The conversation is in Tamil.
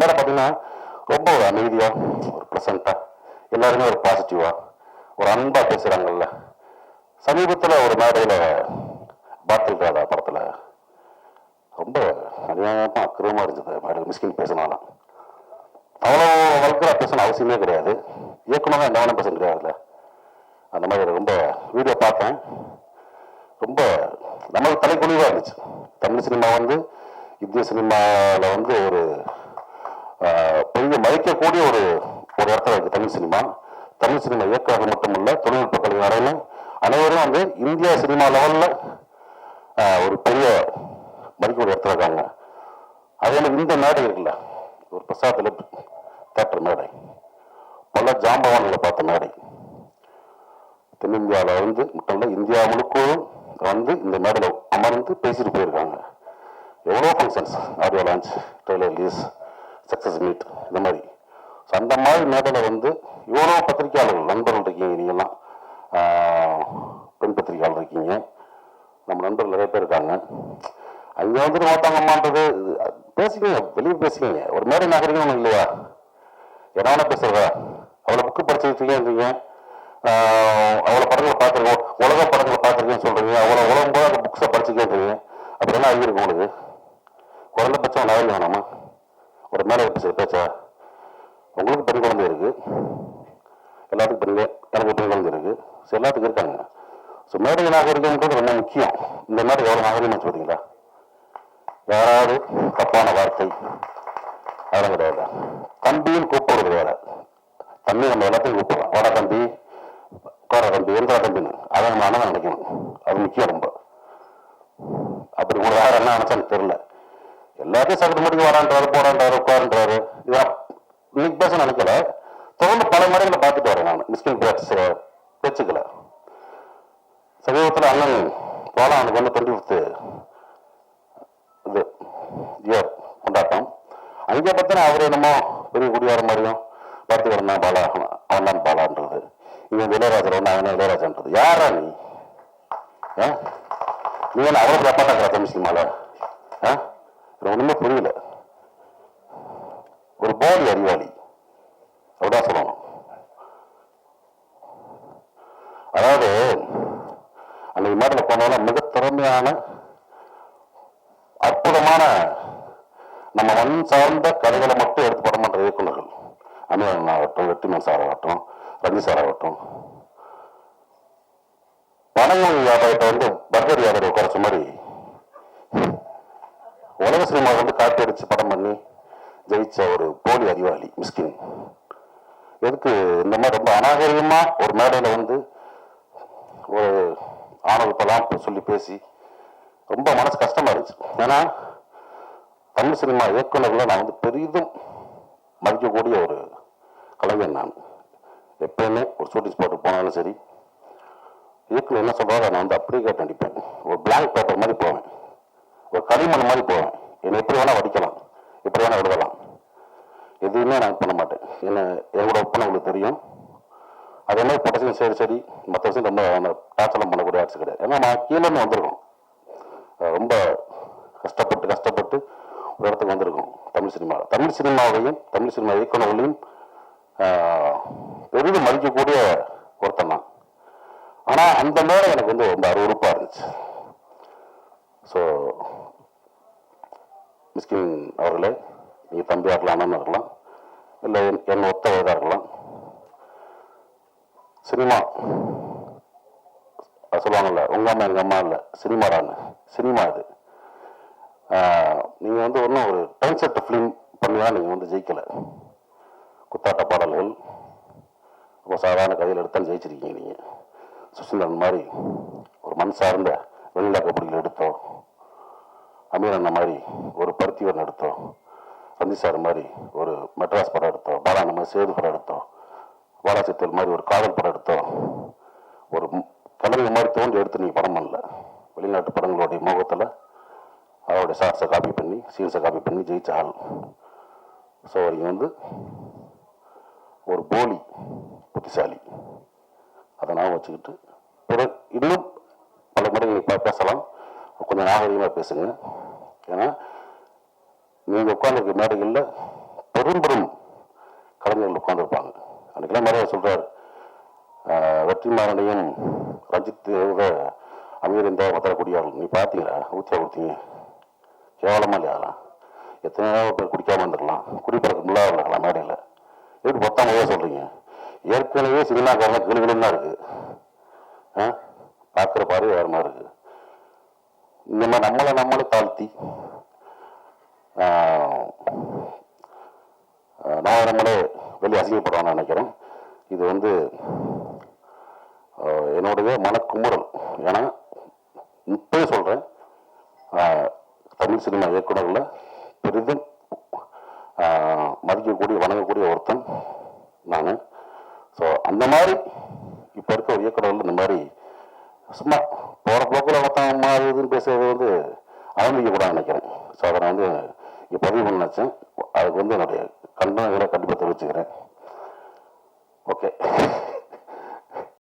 மேடை பார்த்தீங்கன்னா ரொம்ப ஒரு அமைதியாக ஒரு ப்ளசண்ட்டாக எல்லாருமே ஒரு பாசிட்டிவாக ஒரு அன்பாக பேசுகிறாங்கல்ல சமீபத்தில் ஒரு மேடையில் பாட்டில் ராதா படத்தில் ரொம்ப அநியாயமாக அக்கிரமாக இருந்தது. மேடம் மிஸ்கின் பேசினாலும். அவ்வளோ வல்கரா பேசணும் அவசியமே கிடையாது. இயக்கமாக என்ன வேணும் பேச கிடையாதுல்ல அந்த மாதிரி ரொம்ப வீடியோ பார்த்தேன். ரொம்ப நமக்கு தலைக்குழிவாக இருந்துச்சு. தமிழ் சினிமா வந்து இந்திய சினிமாவில் வந்து ஒரு பெரிய மதிக்கக்கூடிய ஒரு ஒரு இடத்துல இருக்கு தமிழ் சினிமா. தமிழ் சினிமா இயக்குநர்கள் மட்டுமல்ல தொழில்நுட்ப கலைஞர்களும் அனைவரும் வந்து இந்திய சினிமா லெவலில் ஒரு பெரிய மதிக்கக்கூடிய இடத்துல இருக்காங்க. அதே மாதிரி இந்த மேடை இருக்குல்ல ஒரு பிரசாத்தில் தேட்டர் மேடை. பல ஜாம்பவான்களை பார்த்த மேடை. தென்னிந்தியாவில் வந்து மட்டும் இந்தியா முழுக்கவும் வந்து இந்த மேடையில் அமர்ந்து பேசிட்டு போயிருக்காங்க. எவ்வளோ functions audio launch trailer release success meet இந்த மாதிரி. ஸோ அந்த மாதிரி மேடையில் வந்து இவ்வளோ பத்திரிகையாளர்கள் நண்பர்கள் இருக்கீங்க நீங்கள்லாம் பெண் பத்திரிகையாளர் இருக்கீங்க. நம்ம நண்பர்கள் நிறைய பேர் இருக்காங்க. அங்கே வந்துட்டு மாட்டாங்கம்மான்றது பேசிக்கங்க வெளியே பேசிக்கங்க. ஒரு மேடை நாகரிகம் ஒன்றும் இல்லையா? என்ன வேணா அவ்வளோ புக்கு படிச்சிருக்கீங்க அவ்வளோ படங்களை பார்த்துருக்கோம் உலக படங்களை பார்த்துருக்கேன்னு சொல்கிறீங்க அவ்வளோ உலகம் போல அந்த புக்ஸை படிச்சுக்கேன்றீங்க அப்படி என்ன ஆகியிருக்கு உங்களுக்கு? குறைந்தபட்சம் நாவல் வேணாமா? ஒரு மேலே பேசுகிற பேச்சா உங்களுக்கு பெண் குழந்தை இருக்கு. எல்லாத்துக்கும் பெண் எனக்கு பெண் குழந்தை இருக்கு. ஸோ எல்லாத்துக்கும் இருக்காங்க. ஸோ மேடை நாகரிகம்ன்றது ரொம்ப முக்கியம். இந்த மாதிரி எவ்வளோ நாகரிகம் பார்த்தீங்களா யாராவது தப்பான வார்த்தை அதெல்லாம் கிடையாது. தம்பின்னு கூப்பிடுறது வேற. தம்பி நம்ம எல்லாத்தையும் கூப்பிடலாம். வாடா தம்பி உட்கார தம்பி எந்த தம்பின்னு. அதை நம்ம அண்ணன் நினைக்கணும். அது முக்கியம் ரொம்ப. அப்படி கூட யார் என்ன நினைச்சான்னு தெரியல. எல்லாத்தையும் சகட்டு முடிக்க வரான்றாரு போறான்றாரு உட்காருன்றாரு. இதான் இன்னைக்கு பேச நினைக்கல. தொடர்ந்து பல முறைகளை பார்த்துட்டு வரேன் நான். மிஸ்கின் பேட்ஸ் பேச்சுக்கல சமீபத்தில் அண்ணன் போலாம் அவனுக்கு வந்து டுவெண்ட்டி ஃபிஃப்த்து இது இயர் கொண்டாட்டம். அங்கே பார்த்தா அவர் என்னமோ பெரிய குடியார மாதிரியும் பார்த்து வரணும் பாலா அவன் தான் பாலான்றது. இவன் இளையராஜர் ஒன்று அவன் இளையராஜன்றது? யாரா நீ? ஆ? நீ என்ன அவ்வளோ தப்பாட்டா தமிழ் சினிமால? ஆ ஒண்ணுமே புரியல. ஒரு போலி அறிவாளி. அப்படிதான் சொல்லணும். அதாவது அன்னைக்கு மேடல போனாலும் மிக திறமையான அற்புதமான நம்ம மண் சார்ந்த கதைகளை மட்டும் எடுத்து படம் பண்ற இயக்குநர்கள். அமீரன் ஆகட்டும் வெற்றிமன் சார் ஆகட்டும் ரஞ்சி சார் ஆகட்டும். வணக்கம் வியாபாரத்தை வந்து பர்கர் வியாபாரம் குறைச்ச மாதிரி உலக சினிமா வந்து காப்பி அடிச்சு படம் பண்ணி ஜெயிச்ச ஒரு போலி அறிவாளி மிஸ்கின். எதுக்கு இந்த மாதிரி ரொம்ப அநாகரிகமா ஒரு மேடையில வந்து ஒரு ஆணவத்தெல்லாம் சொல்லி பேசி ரொம்ப மனசு கஷ்டமா இருந்துச்சு. ஏன்னா தமிழ் சினிமா இயக்குநர்களை நான் வந்து பெரிதும் மதிக்கக்கூடிய ஒரு கலைஞன் நான். எப்பயுமே ஒரு ஷூட்டிங் ஸ்பாட்டுக்கு போனாலும் சரி. இயக்குனர் என்ன சொல்றாரோ நான் வந்து அப்படியே கேட்டு நடிப்பேன் ஒரு பிளாங்க் பேப்பர் மாதிரி போவேன். ஒரு களிமண் மாதிரி போவேன் என்னை எப்படி வேணால் வடிக்கலாம். எப்படி வேணால் விடுதலாம் எதுவுமே நான் பண்ண மாட்டேன். என்ன என்னோட ஒப்பனை உங்களுக்கு தெரியும். அதே மாதிரி பொட்டசியம் சரி சரி. மற்ற விஷயம் ரொம்ப டாச்சலாம் பண்ணக்கூடிய ஆட்சி கிடையாது. ஏன்னா நான் கீழே வந்திருக்கோம். ரொம்ப கஷ்டப்பட்டு கஷ்டப்பட்டு ஒரு இடத்துக்கு வந்திருக்கோம். தமிழ் சினிமாவில் தமிழ் சினிமாவையும் தமிழ் சினிமா இயக்குநர்களையும் பெரிதும் மதிக்கக்கூடிய ஒருத்தன் தான் ஆனால் அந்த நேரம் எனக்கு வந்து ரொம்ப அருவறுப்பாக இருந்துச்சு. ஸோ மிஸ்கின் அவர்களே நீங்கள் தம்பியாக இருக்கலாம் அண்ணன் இருக்கலாம் இல்லை என் என் ஒத்த வயதாக இருக்கலாம் சினிமா. அது சொல்லுவாங்கல்ல அம்மா எங்கள் அம்மா இல்லை சினிமாடான்னு. சினிமா இது. நீங்கள் வந்து ஒன்றும் ஒரு டைம் ஃபிலிம் பண்ணியா நீங்கள் வந்து ஜெயிக்கலை. குத்தாட்ட பாடல்கள். ரொம்ப சாதாரண கதையில் எடுத்தாலும் ஜெயிச்சிருக்கீங்க நீங்கள் சுசீந்திரன் மாதிரி ஒரு மண் சார்ந்த வெள்ளை கபடியில் எடுத்தோம் அமீர் அண்ணன் மாதிரி ஒரு பருத்திவன் எடுத்தோம் ரஞ்சி சார் மாதிரி ஒரு மெட்ராஸ் படம் எடுத்தோம். பாலான மாதிரி சேது படம் எடுத்தோம். வாலாசித்தல் மாதிரி ஒரு காதல் படம் எடுத்தோம். ஒரு ம்- கலைஞர் மாதிரி தோண்டி எடுத்து நீங்கள் படம் பண்ணல. வெளிநாட்டு படங்களுடைய முகத்தில் அவருடைய சார்ஸை காப்பி பண்ணி சீன்ஸை காப்பி பண்ணி ஜெயிச்ச ஆள். ஸோ நீங்கள் வந்து ஒரு போலி புத்திசாலி. அதை நான் வச்சுக்கிட்டு பிற இன்னும் பல பேசலாம். கொஞ்சம் நாகரிகமாக பேசுங்க. ஏன்னா நீங்கள் உட்காந்துருக்க மேடைகளில் பெரும் பெரும் கலைஞர்கள் உட்காந்துருப்பாங்க அன்றைக்கெல்லாம் நிறைய சொல்கிறார் வெற்றிமாறனையும் ரஞ்சித் விட அமீர் இந்த மத்தரக்கூடியார்கள் நீ பார்த்தீங்களா? ஊற்றியா கொடுத்தீங்க கேவலமாக இல்லையா எத்தனை எத்தனையோ பேர் குடிக்காமல் இருந்திருக்கலாம். குடிப்பழக்கம் இல்லாத இருக்கலாம் மேடையில். எப்படி பத்தாம் சொல்கிறீங்க ஏற்கனவே சினிமாக்காரங்க கிளுகிளுன்னு தான் இருக்குது ஆ? பார்க்குற பார்வை வேறு மாதிரி இருக்குது இந்த மாதிரி நம்மளை நம்மளை தாழ்த்தி நான் நம்மளே வெளியே அசிங்கப்படுறான்னு நினைக்கிறேன். இது வந்து என்னுடைய மனக்குமுறல். ஏன்னா இப்போ சொல்கிறேன் தமிழ் சினிமா இயக்குநர்களில் பெரிதும் மதிக்கக்கூடிய வணங்கக்கூடிய ஒருத்தன் நான். ஸோ அந்த மாதிரி இப்போ இருக்க ஒரு இயக்குனர்கள் இந்த மாதிரி சும்மா போகிற போக்கில் மொத்தம் மாறுதுன்னு பேசுறது வந்து அவமதிக்க கூட நினைக்கிறேன். ஸோ அதை நான் வந்து இங்கே பதிவு பண்ண நினச்சேன். அதுக்கு வந்து என்னுடைய கண்டனங்களை கண்டிப்பாக தெரிவிச்சுக்கிறேன் ஓகே